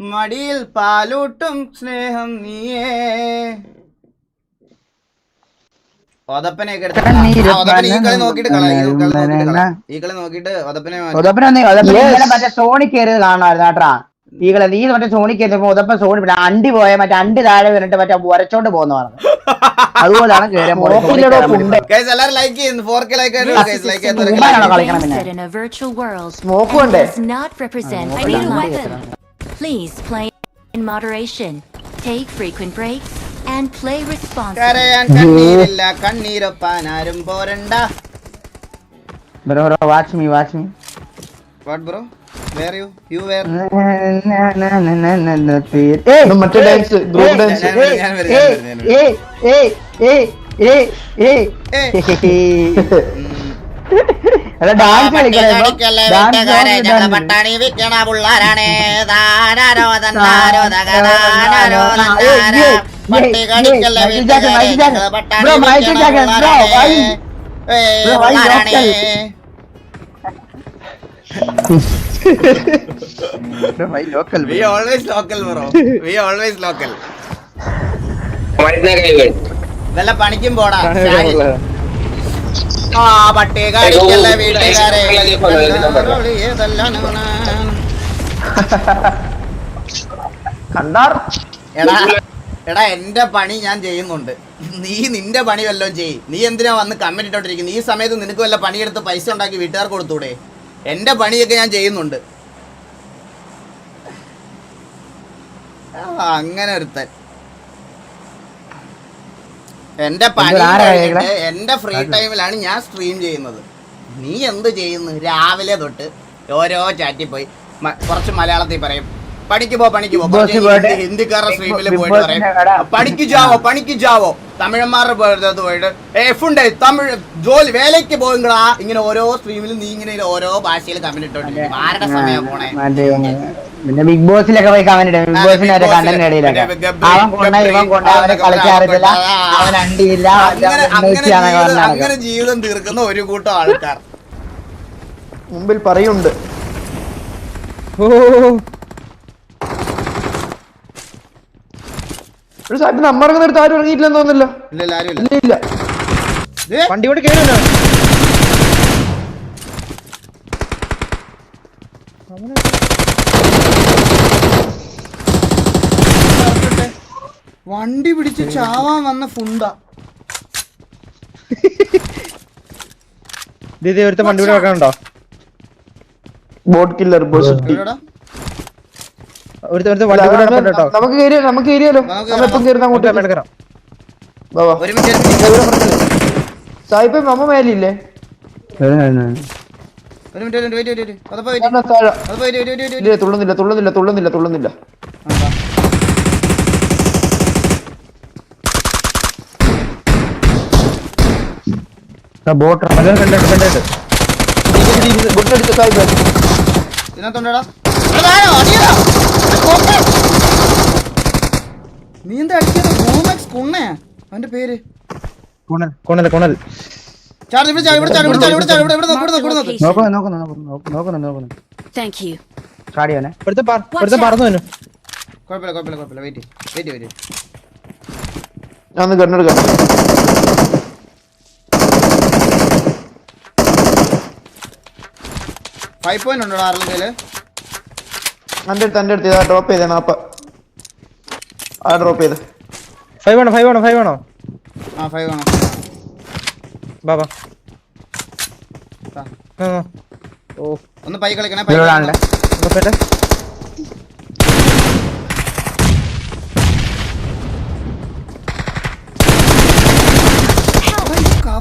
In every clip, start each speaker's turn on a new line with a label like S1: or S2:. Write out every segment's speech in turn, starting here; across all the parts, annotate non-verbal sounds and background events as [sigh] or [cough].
S1: മടിയിൽ പാലൂട്ടും സ്നേഹം നീയേ. ഒതപ്പനെയൊക്കെ ഈ കളി ഈ കളി ഒതപ്പനെ
S2: സോണി കയറിയത് കാണാമായിരുന്നു കേട്ടാ. നീ മറ്റേ സോണി കയറിയപ്പോ ഉദപ്പ സോണി പിന്നെ അണ്ടി പോയ മറ്റേ അണ്ടി താഴെ വരട്ട് മറ്റേ ഉരച്ചോണ്ട് പോകുന്ന പറഞ്ഞു. അതുപോലാണ് കേറിയ
S1: Guys, എല്ലാവരും ലൈക്ക് ചെയ്യുന്നു. Four K like like
S3: Please play in moderation, take frequent breaks, and play responsibly.
S1: കരയാൻ [laughs] കണ്ണീരില്ല കണ്ണീരൊപ്പാൻ ആരും പോരണ്ട.
S2: Bro bro watch me watch me
S1: what bro where you you where
S4: ഇത് മറ്റേ ഡാൻസ് ഗ്രൂപ്പ് ഡാൻസ്
S1: ഞാൻ വരും, ഞാൻ വരും, ഞാൻ വരും,
S2: ഡാൻസ്
S1: പട്ടികടിക്കല്ലേ വീട്ടുകാരെ ഞങ്ങളെ പട്ടാണി വിൽക്കണ പിള്ളാരാണ് താനാരോ തന്നാരോ തകതാനാരോ തന്നാരോ പട്ടികടിക്കല്ലേ ഞങ്ങളെ പട്ടാണി
S2: Bro,
S1: വിൽക്കണ
S2: Jackson, bro,
S1: പിള്ളാരാണ്
S2: why?
S1: ഏയ്
S2: Bro, why
S1: പിള്ളാരാണ്
S2: local
S1: We always local bro. We always local. വല്ല പണിക്കും പോടാ ആ പട്ടികടിക്കല്ല വീട്ടുകാരെ? ഏതെല്ലാം
S2: കണ്ടാർ?
S1: എടാ എടാ എന്റെ പണി ഞാൻ ചെയ്യുന്നുണ്ട്. നീ നിന്റെ പണി വല്ലതും ചെയ് നീ എന്തിനാ വന്ന് കമ്മന്റ് ഇട്ടോണ്ടിരിക്കുന്നു? ഈ സമയത്ത് നിനക്ക് വല്ല പണിയെടുത്ത് പൈസ ഉണ്ടാക്കി വീട്ടുകാർക്ക് കൊടുത്തൂടെ? എന്റെ പണിയൊക്കെ ഞാൻ ചെയ്യുന്നുണ്ട്. അങ്ങനെ ഒരുത്തൻ. എന്റെ? എന്റെ ഫ്രീ ടൈമിലാണ് ഞാൻ സ്ട്രീം ചെയ്യുന്നത്. നീ എന്ത് ചെയ്യുന്നു? രാവിലെ തൊട്ട് ഓരോ ചാറ്റിൽ പോയി. കുറച്ച് മലയാളത്തിൽ പറയും. പണിക്ക് പോ പണിക്ക് പോ. ഹിന്ദിക്കാരുടെ സ്ട്രീമിൽ പോയിട്ട് പറയും. പണിക്ക് ജാവോ പണിക്ക് ജാവോ തമിഴന്മാരുടെ പോയിട്ട്. പോയിട്ട് ഉണ്ട് തമിഴ് ജോലി വേലയ്ക്ക് പോകങ്ങളാ ഇങ്ങനെ ഓരോ സ്ട്രീമിലും നീ ഇങ്ങനെ ഓരോ ഭാഷയിൽ കമന്റ് ഇട്ടോണ്ടിരിക്കും ആരുടെ സമയം പോണേ?
S2: പിന്നെ ബിഗ് ബോസിലൊക്കെ പോയി കമന്റ് ഇടും. ബിഗ് ബോസിന് അവരെ കണ്ടന്റ് ഇടയിലൊക്കെ. അവൻ കൊണ്ട ഇവൻ കൊണ്ട അവനെ കളിക്കാറില്ല. അവൻ അണ്ടിയില്ല
S1: അങ്ങനെ ജീവിതം തീർക്കുന്ന ഒരു കൂട്ടം ആൾക്കാർ.
S4: മുമ്പിൽ പറയുണ്ട്. ഒരു സാഹിബ് നമ്മറങ്ങുന്ന അടുത്ത് ആരും ഇറങ്ങിയിട്ടില്ലെന്ന് തോന്നില്ല
S1: ഇല്ല ഇല്ല, ആരും
S4: ഇല്ല.
S1: ഇല്ല
S4: വണ്ടി കൂടെ
S1: കേറില്ല. വണ്ടി പിടിച്ച് ചാവാൻ വന്ന ഫുണ്ടാ.
S5: ദീദി ഒരുത്ത വണ്ടി കൂടെ വെക്കാനുണ്ടോ
S4: ബോട്ട് കില്ലർ ബോസ്
S1: എവിടെടാ?
S5: ഒരുത്ത ഒരുത്ത വണ്ടി കൂടെ വെക്കണ്ട കേട്ടോ
S4: നമുക്ക് കയറിയോ നമുക്ക് കയറിയാലോ
S1: നമ്മൾ
S4: ഇപ്പോ എപ്പം കയറുന്ന അങ്ങോട്ട്
S5: അങ്ങോട്ട് എടുക്കണം.
S4: വാ, വാ.
S1: ഒരു മിനിറ്റ് ഒരു മിനിറ്റ്.
S4: സാഹിബ് നമ്മ മേലില്ലേ?
S1: ഒരു മിനിറ്റ് ഒരു മിനിറ്റ് വെയിറ്റ് വെയിറ്റ് അതപ്പോ വെയിറ്റ്. അതപ്പോ വെയിറ്റ് വെയിറ്റ് വെയിറ്റ്
S4: ഇല്ല തുള്ളുന്നില്ല തുള്ളുന്നില്ല തുള്ളുന്നില്ല തുള്ളുന്നില്ല.
S2: ബോട്ട്
S5: കണ്ടിട്ട് കണ്ടിട്ട്
S4: ഗുഡടിച്ച സാഹിബ്
S1: ഇതിനകത്തുണ്ടടാ? അതാരോ, അടിയടാ. നീ എന്താ അടിച്ചത്? റൂമെക്സ് കുണ്ണയാ അവന്റെ പേര്.
S5: കൊണൽ കൊണൽ
S1: ചാർജ് ഇവിടെ ചാടി ഇവിടെ ചാടി ഇവിടെ ചാടി ഇവിടെ ചാടി ഇവിടെ ഇവിടെ നോക്ക്, ഇവിടെ നോക്ക്.
S2: നോക്കുന്നു നോക്കുന്നു നോക്കുന്നു നോക്കുന്നു നോക്കുന്നു
S3: Thank you.
S2: ചാടിയോനെ
S5: ഒരുത്ത പറ- പറന്നു വന്നു.
S1: കുഴപ്പമില്ല കുഴപ്പമില്ല കുഴപ്പമില്ല. വെയിറ്റ് വെയിറ്റ് വെയിറ്റ്
S4: ഞാൻ ഒന്ന് കണ്ണെടുക്കാം
S1: ഫൈവ് പോയിന്റ് ഉണ്ടോ കയ്യിൽ?
S4: എന്റെ അടുത്ത് എന്റെ അടുത്ത് ഇതാ ഡ്രോപ്പ് ചെയ്തേ നാപ്പ ആ ഡ്രോപ്പ് ചെയ്ത്.
S5: ഫൈവ് ആണോ ഫൈവ് ആണോ ഫൈവ് ആണോ
S1: ആ ഫൈവ് ആണോ
S5: ബാബാ
S1: ഒന്ന് പൈ കളിക്കണേ പൈ കളിക്കണേ.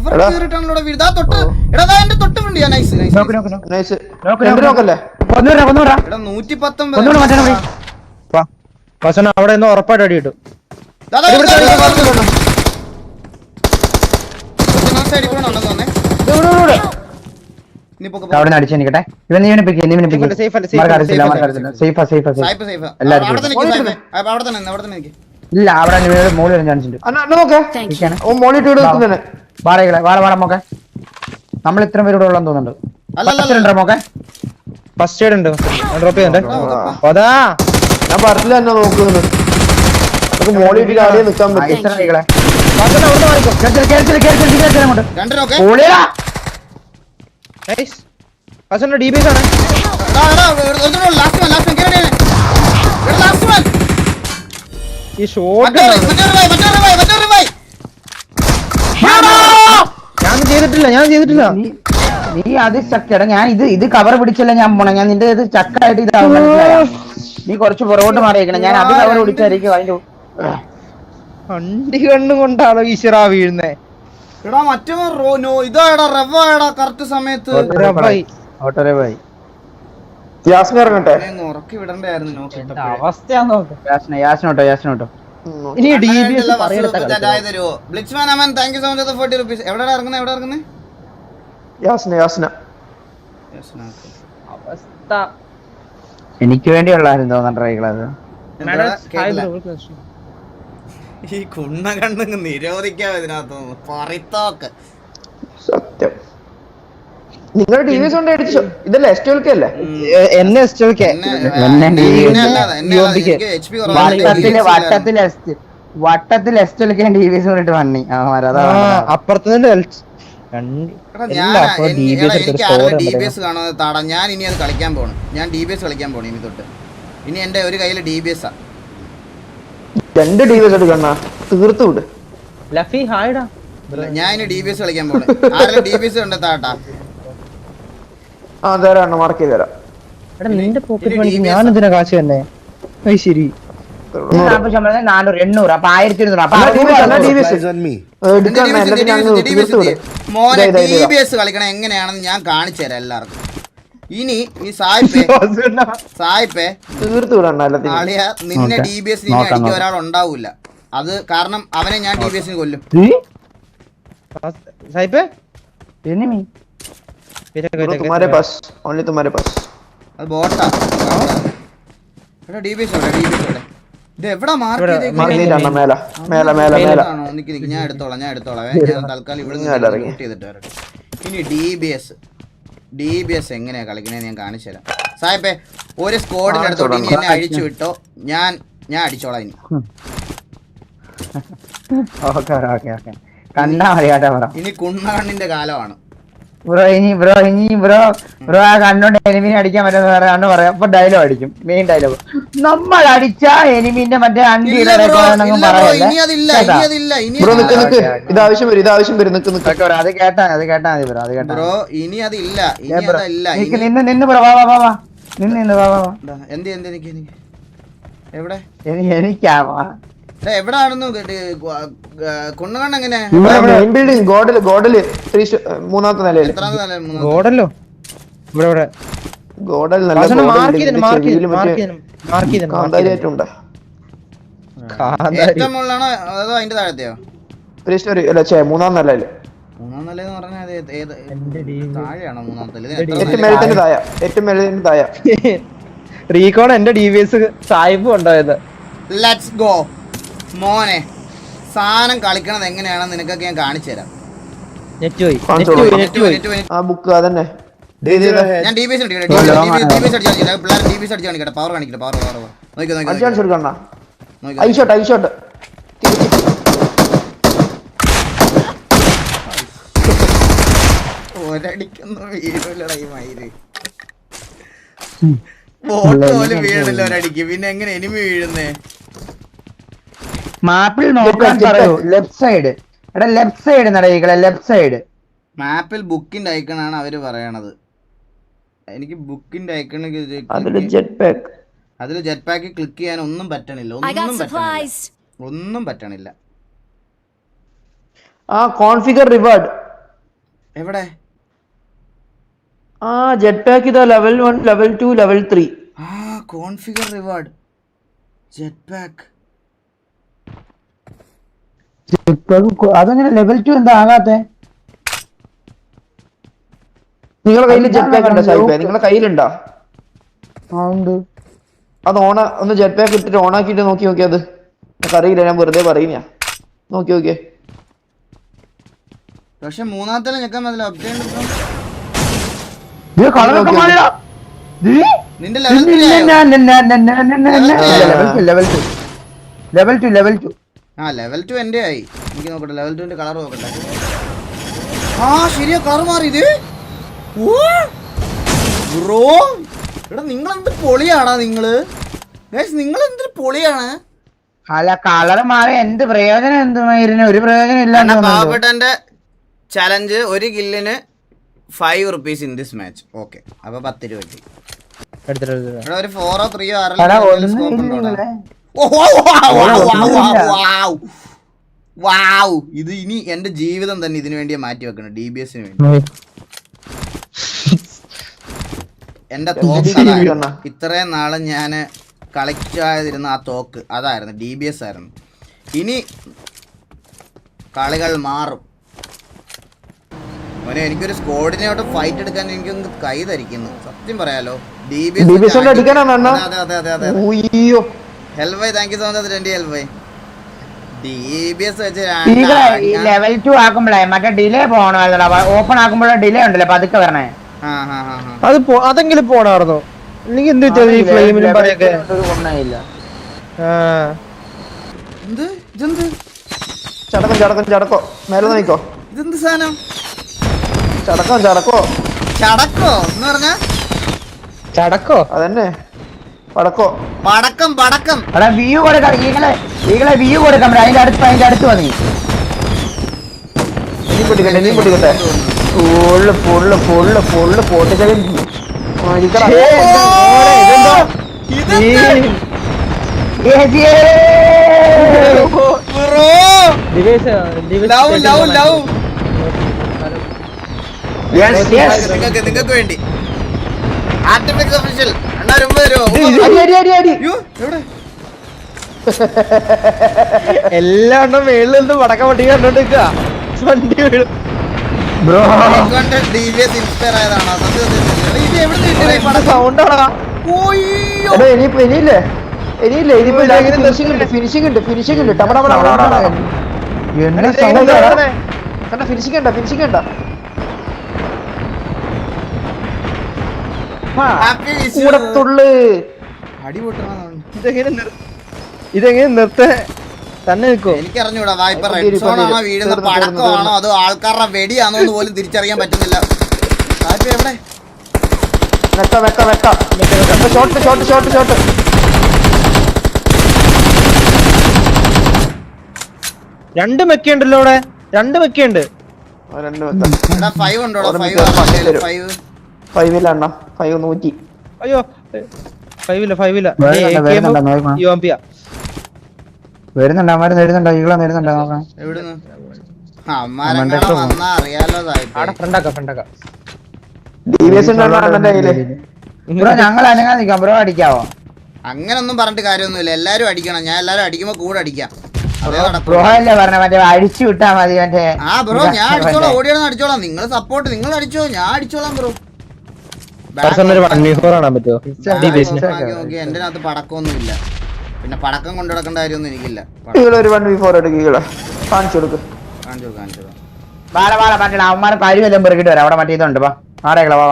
S5: ഉറപ്പേട്ടെ
S1: കവർ
S4: എടാ.
S1: കേറിട്ടാണല്ലോ വീട്. ആ തൊട്ട്. എടാ ദാ എന്റെ തൊട്ട് നൈസ്
S2: നോക്ക് നോക്ക് നോക്ക്
S4: നൈസ്.
S2: നോക്ക്
S4: രണ്ട്
S2: നോക്ക്.
S4: നോക്കല്ലേ?
S2: കൊന്നുവിടാ കൊന്നുവിടാ
S1: എടാ നൂറ്റി പത്തൊമ്പത്
S5: വാ. വസന അവിടെ നിന്ന് ഉറപ്പായിട്ട് അടി കിട്ടും
S4: ഇവിടെ ഇവിടെ ഇവിടെ. ഇവിടെ. ഇവിടെ, ഇവിടെ, ഇവിടെ.
S1: പൊക്ക്,
S2: അവിടെ അടിച്ചു നിൽക്കട്ടെ ഇവൻ നീ പിക്ക് സേഫ്
S5: Safe അല്ല,
S2: സേഫ്. സേഫാ സേഫാ
S4: സേഫ് സേഫ് ഇവിടെ
S1: അല്ല.
S2: ഉണ്ടോ മോക്കെ
S5: ഫസ്റ്റ് എയ്ഡ് ഉണ്ട് ഡ്രോപ്പ് ചെയ്യണ്ടേ
S1: ആ,
S5: അതാ
S4: ഞാൻ പറഞ്ഞില്ല തന്നെ നോക്കുന്നത് നമുക്ക് മോളിട്ട് കാര്യം നിക്കാൻ പറ്റും
S2: എത്ര കളികളെ കേറിച്ചില്ല, കേറിച്ചില്ല, കേറിച്ചില്ല, കേറിച്ചില്ല അങ്ങോട്ട്.
S1: രണ്ടിനൊക്കെ
S2: പൊളിയെടാ.
S5: നൈസ് ഹസന്റെ ഡി ബി ആണ്
S1: ലാസ്റ്റ് വൺ ലാസ്റ്റ് വൺ കേറി ലാസ്റ്റ് വൺ
S5: തോന്നുന്നുണ്ട്. ഷോട്ട്
S1: മറ്റൊരു ഫസ്റ്റ് റിവൈവ് ഉണ്ട് ഡ്രോപ്പ് മറ്റൊരു റിവൈവ്
S5: ഞാൻ ചെയ്തിട്ടില്ല ഞാൻ ചെയ്തിട്ടില്ല.
S2: നീ- നീ അത് ചക്കട ഞാൻ ഇത് ഇത് കവർ പിടിച്ചല്ല ഞാൻ പോണേ? ഞാൻ നിന്റെ ഇത് ചക്കായിട്ട് ഇതാവും നീ കുറച്ച് പുറകോട്ട് മാറിയേക്കണം. ഞാൻ അത് കവർ പിടിച്ചായിരിക്കും അതിന്റെ
S5: വണ്ടി കണ്ണും കൊണ്ടാണോ ഈശ്വര വീഴുന്നേ?
S1: എടാ മറ്റേ റോ നോ ഇതാടാ റവ്വാടാ എടാ കറക്റ്റ് സമയത്ത്.
S2: ഓട്ടോരെ പോയി.
S4: ഇറങ്ങട്ടെ?
S1: ഉറക്കി വിടണ്ടായിരുന്നു നോക്കിട്ട്
S5: അവസ്ഥയാന്ന് നോക്ക്.
S2: യാസ്ന യാസ്നോട്ടോ യാസ്നോട്ടോ
S5: ഇനി D B S
S1: Blitzman Aman thank you so much forty rupees എവിടെ ഇറങ്ങുന്നത് എവിടെ ഇറങ്ങുന്നത്
S4: യാസ്ന യാസ്ന.
S5: അവസ്ഥ.
S2: എനിക്ക് വേണ്ടിയുള്ളായിരുന്നു തോന്നുന്നു ട്രൈകളത്
S1: ഈ കുണ്ണ കണ്ടങ്ങ് നിരോധിക്കാം ഇതിനകത്ത് പറിത്തോക്ക്
S4: സത്യം. നിങ്ങളുടെ ടി വി കൊണ്ട് അടിച്ചോ? ഇതല്ലേ എസ് ടി അല്ലേ?
S5: എന്നെ
S1: എസ് ട്വൽ
S2: കെ
S1: വട്ടത്തിൽ
S2: വട്ടത്തിൽ എസ് വട്ടത്തിൽ എസ്റ്റ് ടി വി ഇട്ട് വണ്ണി.
S5: അപ്പുറത്തുനിന്ന് D B S
S1: D B S താടാ. ഞാൻ ഇനി അത് കളിക്കാൻ പോണു. ഞാൻ ഡി ബി എസ് കളിക്കാൻ പോണു ഇനി തൊട്ട്. ഇനി എന്റെ ഒരു കയ്യിൽ ഡി ബി എസ് ആ.
S4: രണ്ട് ടി വി എടുക്കണ തീർത്തു വിട്.
S5: ലഫി ഹായ്ഡാ
S1: ഞാൻ ഇനി ഡി ബി എസ് കളിക്കാൻ പോണു. ഡി ബി എസ് ഉണ്ട് താട്ടാ?
S4: ആ തരാണ് മാർക്ക് ചെയ്ത് തരാം
S5: എടാ നിന്റെ പോക്കറ്റ് മണിക്ക് ഞാൻ എന്തിനാ കാശ് തന്നെ അത് ശരി
S2: ശമ്പളം നാനൂറ് എണ്ണൂറ് അപ്പൊ ആയിരത്തി ഇരുന്നൂറ് അപ്പൊ
S1: മോനെ ബി എസ് കളിക്കണം എങ്ങനെയാണെന്ന് ഞാൻ കാണിച്ചു തരാം എല്ലാവർക്കും ഇനി ഈ സായിപ്പേ സായിപ്പേ ആളിയ നിന്നെ
S2: നോക്കാം.
S1: ഡി ബി എസ് അടിക്കാൻ ഒരാൾ ഉണ്ടാവൂല അത് കാരണം അവനെ ഞാൻ ഡി ബി എസിന് കൊല്ലും
S5: സായിപ്പേ
S2: enemy.
S4: ബ്രോ തുമാരെ പാസ് ഓൺലി തുമാരെ
S1: അത് ബോട്ടാ എടാ D B S D B S ഇത് എവിടാ മാർക്ക്
S4: മാർക്ക് മേല. മേല മേല മേല
S1: നിക്ക് നിക്ക്. ഞാൻ എടുത്തോളാം ഞാൻ എടുത്തോളാം. ഞാൻ തൽക്കാലം ഇവിടെ
S4: ഞാൻ ഇറങ്ങി.
S1: ചെയ്തിട്ട് വരട്ടെ ഇനി D B S D B S എങ്ങനെയാ കളിക്കണേ ഞാൻ കാണിച്ചു തരാം. സാഹിബേ ഒരു സ്കോഡിന്റെ അടുത്തോട്ട് ഇനി എന്നെ അഴിച്ചു വിട്ടോ. ഞാൻ ഞാൻ അടിച്ചോളാം ഇനി. ഇനി കുണ്ണകണ്ണിന്റെ കാലമാണ്.
S2: ബ്രോ ഇനി ബ്രോ ഇനി ബ്രോ ബ്രോ ആ കണ്ണോണ്ട് എനിമിനെ അടിക്കാൻ പറ്റുന്ന വേറെ കണ്ണു പറയാം. അപ്പൊ ഡയലോഗ് അടിക്കും. മെയിൻ ഡയലോഗ് നമ്മൾ അടിച്ച എനിമിന്റെ മറ്റേ
S4: നിക്ക് ഇത് ആവശ്യം വരും ഇത് ആവശ്യം വരും. നിക്ക് നിക്ക്.
S2: അത് കേട്ടാ അത് കേട്ടാ മതി ബ്രോ അത് കേട്ടാ
S1: ബ്രോ ഇനി അതില്ല
S2: നിന്ന് നിന്ന് ബ്രോ വാ വാ വാ വാ. നിന്ന് നിന്ന് വാ വാ
S1: എന്ത് എന്ത് എനിക്ക് എനിക്ക് എവിടെ?
S2: എനി- എനിക്കാ വാ.
S1: എടാ, എവിടാണെന്നു കുണ്ണകണ്ണ് എങ്ങനെ?
S4: മെയിൻ ബിൽഡിംഗ് ഗോഡൽ ഗോഡൽ ത്രീ മൂന്നാമത്തെ നിലയിൽ.
S1: എത്രാമത്തെ നില? മൂന്നാമത്തെ?
S5: ഗോഡല്ലോ. ഇവിടെ ഇവിടെ.
S4: ഗോഡൽ നല്ല കാന്താരിയായിട്ടുണ്ട്
S1: ഏറ്റവും മുകളിലാണോ അതോ അതിന്റെ താഴത്തെയോ?
S4: ത്രീ സ്റ്റോറി അല്ല ചേ മൂന്നാം നിലയിൽ.
S1: മൂന്നാം നില എന്ന് പറഞ്ഞാൽ ഏത്- താഴെയാണോ
S4: ഏറ്റവും താഴെ? [laughs]
S5: റീകോൺ എന്റെ ഡി ബി എസ് സായിപ്പ് ഉണ്ടായത്
S1: ലെറ്റ്സ് ഗോ മോനെ സാധനം കളിക്കണത് എങ്ങനെയാണെന്ന് നിനക്കൊക്കെ ഞാൻ കാണിച്ചു തരാം.
S4: ആ ബുക്ക് അതന്നെ. ഇത്
S1: ഞാൻ ഡി ബി എസ് അടിക്കട്ടെ ഡി ബി എസ് അടിച്ചു കാണിക്കട്ടെ പിള്ളേർ ഡി ബി എസ് അടിച്ചു കാണിക്കട്ടെ പവർ കാണിക്കട്ടെ പവർ പവർ നോക്കി നോക്കി
S4: അടിച്ചു കാണിച്ചു കൊടുക്കണ്ട.
S1: നോക്കി.
S4: ഐഷോട്ട് ഐഷോട്ട്
S1: ഒരടിക്കൊന്നും വീഴില്ലടാ ഈ മയിൽ. ബോട്ട് പോലും വീഴില്ല ഒരടിക്ക്. പിന്നെ എങ്ങനെ എനിമി വീഴുന്നേ?
S2: മാപ്പിൽ നോക്കാൻ പറയൂ. ലെഫ്റ്റ് സൈഡ് എടാ ലെഫ്റ്റ് സൈഡ് നടയിക്കളെ ലെഫ്റ്റ് സൈഡ്
S1: മാപ്പിൽ ബുക്കിന്റെ ഐക്കണാണ് അവർ പറയണത്. എനിക്ക് ബുക്കിന്റെ ഐക്കൺ
S4: അതിൽ ജെറ്റ് പാക്ക്
S1: അതിൽ ജെറ്റ് പാക്ക് ക്ലിക്ക് ചെയ്യാൻ ഒന്നും പറ്റണില്ല. ഒന്നും പറ്റണില്ല. ഒന്നും പറ്റണില്ല.
S4: ആ കോൺഫിഗർ റിവാർഡ്
S1: എവിടെ?
S4: ആ ജെറ്റ് പാക്ക് ഇതാ ലെവൽ 1 ലെവൽ 2 ലെവൽ 3
S1: ആ കോൺഫിഗർ റിവാർഡ് ജെറ്റ് പാക്ക്
S2: അതെങ്ങനെ ലെവൽ ടു എന്താ ആകാത്തെ?
S4: നിങ്ങളെ കയ്യിൽ
S2: അത്
S4: ജെറ്റ് പാക്ക് ഉണ്ടോ
S2: ഞാൻ
S4: സായിപ്പേ? കയ്യിലുണ്ടോ?
S2: ഉണ്ട്.
S4: അത് ഓണ ഒന്ന് ജെറ്റ് പാക്ക് ഇട്ടിട്ട് ഓൺ ആക്കിയിട്ട് നോക്കി നോക്കി അത്. അറിയില്ല ഞാൻ വെറുതെ പറയുന്ന. നോക്കി നോക്കിയേ.
S1: പക്ഷെ മൂന്നാമത്തെ ഞെക്കാൻ.
S2: ദേ,
S1: നിന്റെ level
S2: level two level two level two
S1: ആ ലെവൽ ടു എന്റെ ആയി. എനിക്ക് നോക്കട്ടെ ലെവൽ ടുവിന്റെ കളർ നോക്കട്ടെ. ആ ശരിയാ കളർ മാറി ഇത് ബ്രോ എടാ നിങ്ങൾ എന്ത് പൊളിയാണാ നിങ്ങൾ? നിങ്ങൾ എന്ത് പൊളിയാണ്?
S2: അല്ല കളർ മാറി എന്ത് പ്രയോജനം എന്തുമായിരുന്നു ഒരു പ്രയോജനം ഇല്ല
S1: പാവപ്പെട്ടന്റെ ചലഞ്ച് ഒരു കില്ലിന് five rupees in this match okay അപ്പൊ പത്ത് രൂപ ഒരു ഫോറോ ത്രീയോ ആറോ സ്കോപ്പ്
S2: ഇല്ല
S1: വാവ്. ഇത് ഇനി എന്റെ ജീവിതം തന്നെ ഇതിനു വേണ്ടി മാറ്റി വെക്കണം ഡി ബി എസിന് വേണ്ടി എന്റെ തോക്ക് ഇത്രയും നാളെ ഞാൻ കളിക്കാതിരുന്ന ആ തോക്ക് അതായിരുന്നു ഡി ബി എസ് ആയിരുന്നു ഇനി കളികൾ മാറും മോനെ എനിക്കൊരു സ്കോഡിനോട്ട് ഫൈറ്റ് എടുക്കാൻ എനിക്കൊന്ന് കൈ ധരിക്കുന്നു സത്യം പറയാലോ ഡി ബി
S4: എസ്?
S1: അതെ അതെ അതെ അതെ
S4: ഉയ്യോ
S1: hell bye thank you so much രണ്ട് hell bye D B S വെച്ച്
S2: ഈകളെ ഈ
S1: രണ്ട്
S2: ലെവൽ ടു ആക്കുമ്പോഴേ മറ്റേ ഡിലേ പോകണമല്ലോ ഓപ്പൺ ആക്കുമ്പോഴേ ഡിലേ ഉണ്ടല്ലോ പതുക്കെ വരണേ.
S1: ആ ആ ആ ആ.
S5: അത് പോ- അതെങ്കിലും പോണാർന്നോ അല്ലെങ്കിൽ എന്ത് വെച്ചാൽ ഈ ഫ്ലെയിമിലും പറയൊക്കെ
S4: ചടക്കം ചടക്കം ചടക്കോ. മേലെ നോക്കോ?
S1: ഇതെന്ത് സാധനം?
S4: ചടക്കം ചടക്കോ?
S1: ചടക്കോ എന്ന് പറഞ്ഞ?
S5: ചടക്കോ?
S4: അതന്നെ. പടക്കോ
S1: വടക്കം വടക്കം.
S2: എടാ വ്യൂ കൊടുക്കാം. ഈകളെ ഈകളെ വ്യൂ കൊടുക്കാം. അതിന്റെ അടുത്ത് അതിന്റെ അടുത്ത് വന്നി
S4: നീ പൊട്ടിക്കട്ടെ നീ പൊട്ടിക്കട്ടെ. ഫുള്ള് ഫുള്ള് ഫുള്ള് ഫുള്ള് പൊട്ടിക്കലും
S1: നിങ്ങൾക്ക് വേണ്ടി. ആർട്ടിഫിക്സ് [laughs]
S5: എല്ലാം എണ്ണം മേളിൽ നിന്ന് വടക്ക വണ്ടി കണ്ടോണ്ടിരിക്കുക വണ്ടി വീഴും.
S4: ഇനിയില്ലേ? ഇനിയില്ലേ? ഇനിയിപ്പോ ഫിനിഷിംഗ് ഉണ്ട് ഫിനിഷിംഗ് ഉണ്ട് ഫിനിഷിംഗ് ഉണ്ട്. കണ്ട ഫിനിഷിംഗ് ഉണ്ട ഫിനിഷിംഗ് ഉണ്ട കൂടത്തുള്ളു.
S5: ഇതെങ്ങനെ നിർ- ഇതെങ്ങനെ നിർത്ത തന്നെ നിൽക്കോ.
S1: എനിക്കറിഞ്ഞൂടാ വായ്പ
S4: ഇപ്പൊ
S1: റെഡ് സോൺ ആണോ
S4: തീരും.
S1: വീഴുന്ന പടക്കമാണോ അതോ ആൾക്കാരുടെ വെടിയാണോ എന്ന് പോലും തിരിച്ചറിയാൻ പറ്റുന്നില്ല. വായ്പ എവിടെ?
S4: വെക്ക വെക്ക വെക്ക. ഷോട്ട് ഷോട്ട് ഷോട്ട് ഷോട്ട്
S5: രണ്ട് മെക്കുണ്ടല്ലോ അവിടെ. രണ്ട്
S1: എടാ ഫൈവ്
S4: ഉണ്ടോ
S1: ഫൈവ്. ഫൈവ്
S4: ഫൈവില്ല അണ്ണ ഫൈവ് നൂറ്റി.
S5: അയ്യോ ഫൈവില്ല ഫൈവില്ല.
S2: വരുന്നുണ്ട്, അമ്മാര് ഈകളെ നോക്കാം. ബ്രോ ഞങ്ങൾ അനങ്ങാൻ നിൽക്കാം. ബ്രോ അടിക്കാവോ?
S1: അങ്ങനൊന്നും പറഞ്ഞിട്ട് കാര്യമൊന്നുമില്ല. എല്ലാരും അടിക്കണം. ഞാൻ എല്ലാരും അടിക്കുമ്പോ കൂടെ അടിക്കാം.
S2: ബ്രോ അല്ലേ പറഞ്ഞ മറ്റേ അടിച്ചു വിട്ടാ മതി മറ്റേ
S1: ആ ബ്രോ ഞാൻ അടിച്ചോളാം. ഓടിയാണെന്ന് അടിച്ചോളാം. നിങ്ങൾ സപ്പോർട്ട് നിങ്ങൾ അടിച്ചോ. ഞാൻ അടിച്ചോളാം ബ്രോ
S5: പെർസൺ ഒരു വൺ ഫോർ കാണാൻ പറ്റുമോ
S1: നോക്കി എന്റെ അകത്ത് പടക്കമൊന്നും ഇല്ല പിന്നെ പടക്കം കൊണ്ടു നടക്കേണ്ട കാര്യമൊന്നും എനിക്കില്ല.
S4: ഒരു വൺ വി ഫോർ എടുക്കുക കാണിച്ചു കൊടുക്ക്.
S1: കാണിച്ചു കാണിച്ചു.
S2: വാട വാട മറ്റേ അവന്മാരെ കരി വല്ലതും പെറുക്കിട്ട് വരാം. അവിടെ മറ്റേ ഇതുണ്ട് വാ. ആടേക്കള വാ.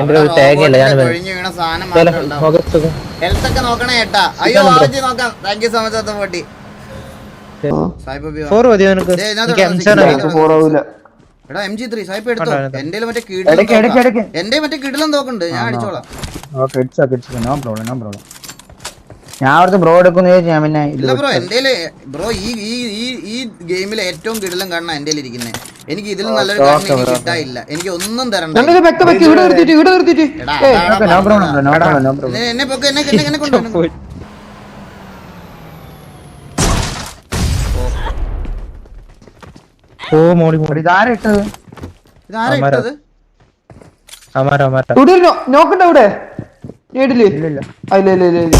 S5: എന്റെ ഒരു തേങ്ങയില്ല ഞാൻ.
S1: ഹെൽത്ത് ഒക്കെ നോക്കണേ ഏട്ടാ. അയ്യോ വാങ്ങിച്ച് നോക്കാം. താങ്ക് യു സോ മച്ച് വാ.
S5: ഫോർ മതിയോ നിനക്ക്?
S4: ഫോർ ആവൂല.
S1: എടാ എം ജി ത്രീ സായിപ്പ് എടുത്തോ. എന്റെ മറ്റേ. കിടിലം എന്റെ മറ്റേ കിടിലം തോക്കുണ്ട്. ഞാൻ അടിച്ചോളാം.
S2: Okay it's okay no problem no problem. ഞാൻ അവിടുത്തെ ബ്രോ എടുക്കുന്നു ഞാൻ പിന്നെ
S1: ഇല്ല ബ്രോ. എന്റെ ബ്രോ ഈ ഈ ഈ ഈ ഗെയിമിലെ ഏറ്റവും കിടലം കാണാൻ എന്റെ ഇരിക്കുന്നത് എനിക്ക് ഇതിൽ നല്ലൊരു കാരണം എനിക്ക്. കിട്ടായില്ല എനിക്ക് ഒന്നും തരണ്ട.
S4: എന്നെ വെക്ക എന്നെ എന്നെ നിർത്തിട്ട് ഇവിടെ നിർത്തിട്ട്
S1: എടാ,
S4: ഏയ്,
S1: അതാടാ
S2: ഓക്കെ നോ പ്രോബ്ലം
S1: പറഞ്ഞത്.
S2: നോ പ്രോബ്ലം നോ പ്രോബ്ലം
S1: എന്നെ- എന്നെ പൊക്ക് എന്നെ എന്നെ എന്നെ കൊണ്ടുവരണം
S5: ഓ മോളി മോളി.
S2: ഇതാരാ ഇട്ടത്?
S1: ഇതാരാ. ഇട്ടത്?
S5: അമാര അമാര.
S4: ഇവിടെ നോക്കണ്ട ഇവിടെ ആ, ഇല്ല ഇല്ല ഇല്ല ഇല്ല.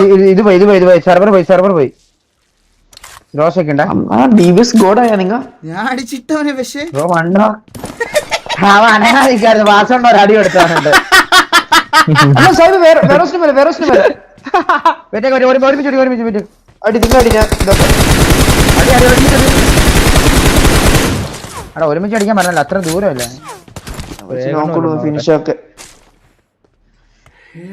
S2: ഇത് ഇത് പോയി ഇത് പോയി ഇത് പോയി. സെർവർ പോയി സെർവർ പോയി. റോസ് ഒക്കെ ഉണ്ടാ?
S4: ആ ഡി വി ഗോഡായ നിങ്ങ?
S1: ഞാൻ അടിച്ചിട്ടവനെ പക്ഷേ.
S2: ബ്രോ വണ്ണോ അവൻ അനങ്ങാതിരിക്കായിരുന്നു വാസോണ്ട് ഒരു അടി കൊടുത്തവനുണ്ട്
S4: അല്ല സാഹിബ് വേറെ വേറെ വേറെ
S2: വെറ്റേ ഒരു ഒരുമിച്ച് ഒരുമിച്ച്.
S4: അടി നിങ്ങൾ അടി ഞാൻ
S2: അടി അടി ഒരുമിച്ച് അടി. ഒരുമിച്ച് അടിക്കാൻ പറഞ്ഞല്ലോ അത്ര ദൂരമല്ല?
S4: ഫിനിഷ് ഒക്കെ.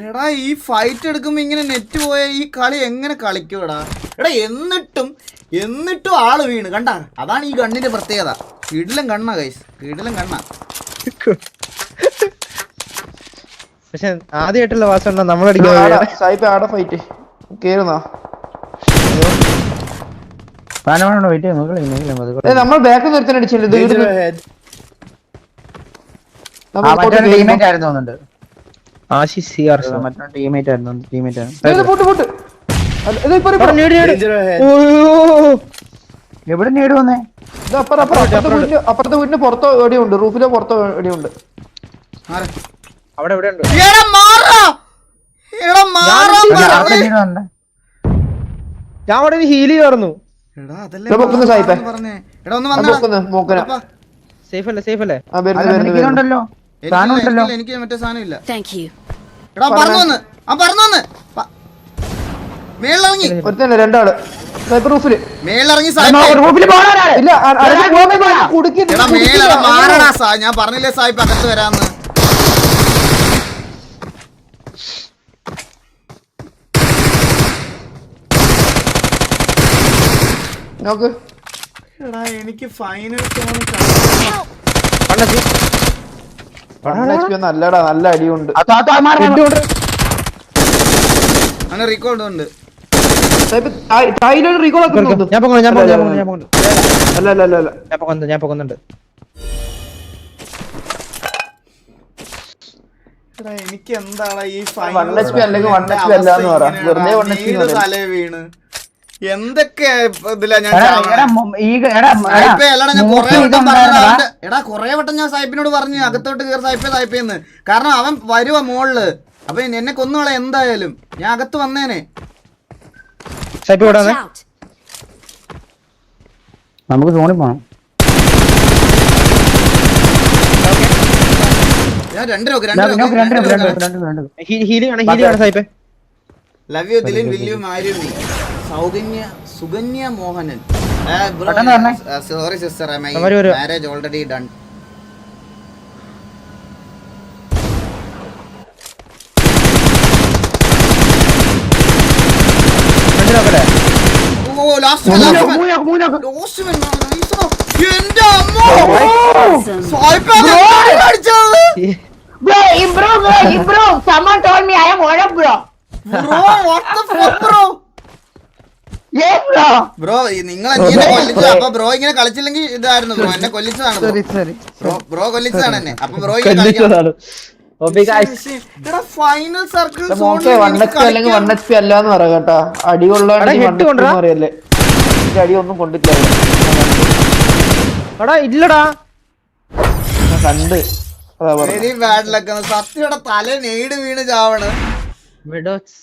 S1: എടാ ഈ ഫൈറ്റ് എടുക്കുമ്പോ ഇങ്ങനെ നെറ്റ് പോയ ഈ കളി എങ്ങനെ കളിക്കൂടാ? എടാ എന്നിട്ടും എന്നിട്ടും ആൾ വീണ്. കണ്ട? അതാണ് ഈ ഗണ്ണിന്റെ പ്രത്യേകത. കിടിലും കണ്ണ കൈസ് കിടിലും കണ്ണ.
S5: പക്ഷെ ആദ്യമായിട്ടുള്ള വാസം നമ്മളടിക്കാൻ
S4: ഫൈറ്റ് കേറുന്നാ? നമ്മൾ നിർത്താൻ
S2: ടീമേറ്റ് ആയിരുന്നു തോന്നുന്നുണ്ട്.
S5: ആശിഷ് സി ആർ
S2: ടീമേറ്റ് ആയിരുന്നു ടീമേറ്റ്
S4: ഏ,
S2: എവിടെ നേടി വന്നേ?
S4: ഇത് അപ്പുറം അപ്പുറം അപ്പുറത്തെ വീടിന് പുറത്തോ എവിടെയുണ്ട്? റൂഫിലോ പുറത്തോ എവിടെയുണ്ട്?
S5: അവിടെ എവിടെ ഉണ്ട്.
S1: എടാ മാറാ എടാ മാറാൻ
S2: അവിടെ
S1: പറഞ്ഞേ.
S2: നേടി
S5: ഞാൻ അവിടെ
S4: നോക്കുന്നു മൂക്കന.
S5: സേഫ് അല്ലേ സേഫ് അല്ലേ?
S1: എനിക്ക് മറ്റേ സാധനം ഇല്ല. എടാ പറഞ്ഞു. വന്ന് ആ പറഞ്ഞു വന്ന് മേളിലിറങ്ങി.
S4: ഒരുത്തന്നെ
S1: രണ്ടാൾ. സൈബർ
S2: റൂഫിൽ
S1: മേളിറങ്ങി മാറടാ സാ? ഞാൻ പറഞ്ഞില്ലേ സായിപ്പ് അകത്ത് വരാന്ന്?
S4: നോക്ക്.
S1: എടാ എനിക്ക് ഫൈനൽ
S4: അല്ലടാ നല്ല അടിയുണ്ട്.
S1: റീകോൾഡ് ഉണ്ട്.
S5: ഞാൻ പോകുന്നു ഞാൻ പോകുന്നു ഞാൻ പോകുന്നു ഞാൻ
S4: അല്ല അല്ല അല്ല അല്ല
S5: ഞാൻ പോകുന്നുണ്ട് ഞാൻ പോകുന്നുണ്ട്.
S1: എടാ എനിക്ക് എന്താടാ ഈ. തലേ വീണ്? എന്തൊക്കെ ഇതിലാ ഞാൻ
S2: എടാ,
S1: കൊറേ വട്ടം ഞാൻ സായിപ്പിനോട് പറഞ്ഞു അകത്തോട്ട് കയറി സായിപ്പേ സായിപ്പേന്ന് കാരണം അവൻ വരുവാ മോളിൽ. അപ്പൊ എന്നെ കൊന്നുകളെ എന്തായാലും. ഞാൻ അകത്ത് വന്നേനെ.
S5: വന്നേ
S3: out.
S2: നമുക്ക് സോണിൽ പോണം.
S1: Love you Dilin will you marry you Soukanya Sukanya Mohanan. Sorry sister. Marriage already done
S5: friend നോക്കട്ടെ
S1: ഓ ലാസ്റ്റ് ലാസ്റ്റ് എന്റെ അമ്മോ അടിച്ചത്
S2: Bro, bro, bro, bro, someone told me I am one of bro.
S1: Bro what the fuck bro
S2: Yes, bro.
S1: Bro. നിങ്ങൾ എന്നെ കൊല്ലിച്ചു അപ്പൊ bro ഇങ്ങനെ കളിച്ചില്ലെങ്കിൽ ഇതായിരുന്നു bro. എന്നെ കൊല്ലിച്ചതാണ് ബ്രോ. ബ്രോ കൊല്ലിച്ചതാണ് എന്നെ. അപ്പൊ ബ്രോ ഇങ്ങനെ എടാ ഫൈനൽ സർക്കിൾ
S4: അടി കൊള്ളാണെങ്കിൽ അറിയല്ലേ ഇതിന്റെ അടി ഒന്നും കൊണ്ടിട്ടില്ല.
S5: എടാ ഇല്ലടാ.
S4: കണ്ട്.
S1: സത്യം തല നെയ്ഡ് വീണ് ചാവണ്.
S5: മെഡോസ്